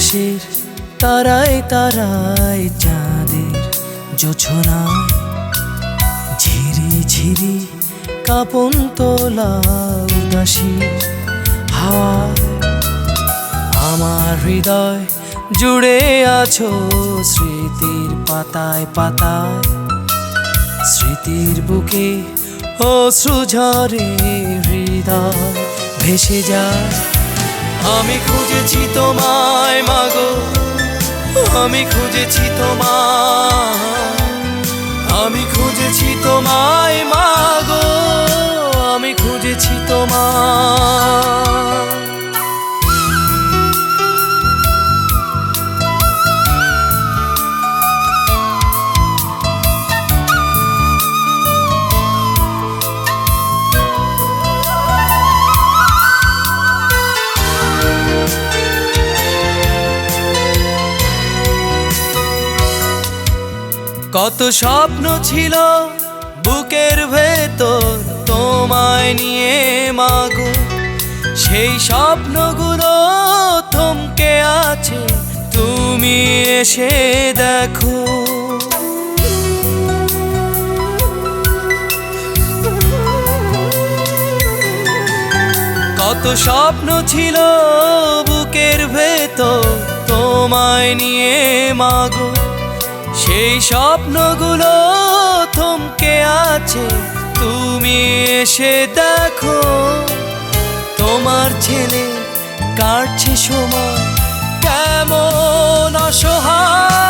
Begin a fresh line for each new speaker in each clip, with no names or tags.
আকাশের তারায় তারায় চাঁদের জোছনায় ঝিরি ঝিরি কাপন তোলা উদাসী হাওয়া। আমার হৃদয় জুড়ে আছো স্মৃতির পাতায় পাতায়। স্মৃতির বুকে অশ্রু ঝরে হৃদয় ভেসে যায়। আমি খুঁজেছি তোমায় মাগো আমি খুঁজেছি তোমায়। কত স্বপ্ন ছিল বুকের ভেতর তোমায় নিয়ে মাগো। সেই স্বপ্নগুলো থমকে আছে, তুমি এসে দেখো। কত স্বপ্ন ছিল বুকের ভেতর তোমায় নিয়ে মাগো। সেই স্বপ্নগুলো থমকে আছে। তুমি এসে দেখো তোমার ছেলে কাটছে সময়। কেমন অসহায়।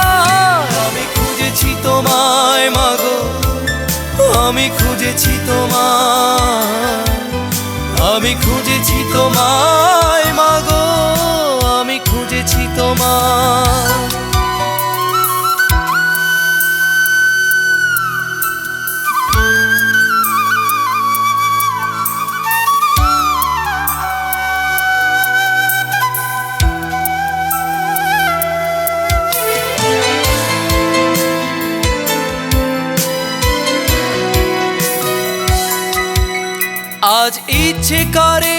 আজ ইচ্ছে করে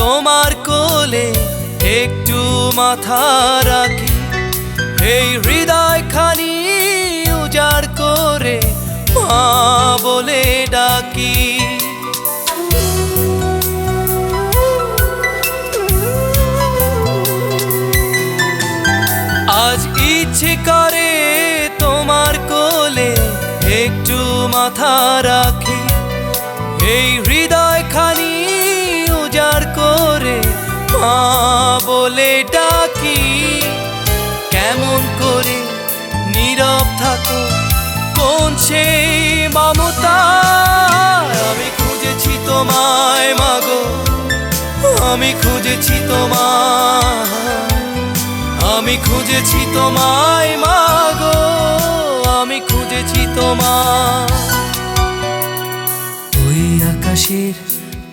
তোমার কোলে একটু মাথা রাখি। এই হৃদয় খানি উজাড় করে মা বলে ডাকি। আজ ইচ্ছে করে তোমার কোলে একটু মাথা রাখি। এই হৃদয় থাকো কোন সেই মমতা। আমি খুঁজেছি তোমায় মাগো আমি খুঁজেছি তোমায়। আমি খুঁজেছি তোমায় মাগো আমি খুঁজেছি তোমায়। ওই আকাশের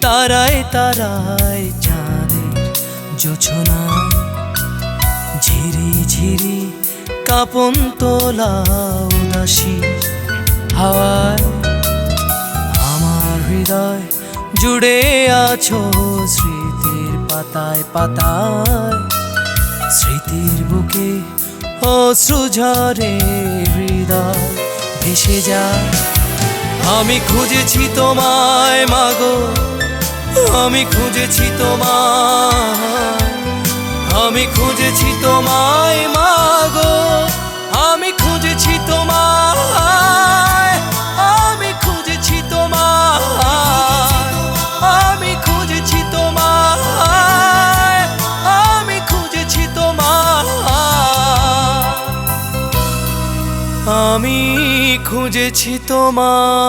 তারায় তারায় চাঁদের জোছনায় ঝিরি ঝিরি কাপন তোলা উদাসী হাওয়ায়। আমার হৃদয় জুড়ে আছো স্মৃতির পাতায় পাতায়। স্মৃতির বুকে অশ্রু ঝরে হৃদয় ভেসে যায়। আমি খুঁজেছি তোমায় মাগো আমি খুঁজেছি তোমায়। আমি খুঁজেছি তোমায় মাগো আমি খুঁজেছি তোমায়, আমি খুঁজেছি তোমায়, আমি খুঁজেছি তোমায়, আমি খুঁজেছি তোমায়, আমি খুঁজেছি তোমার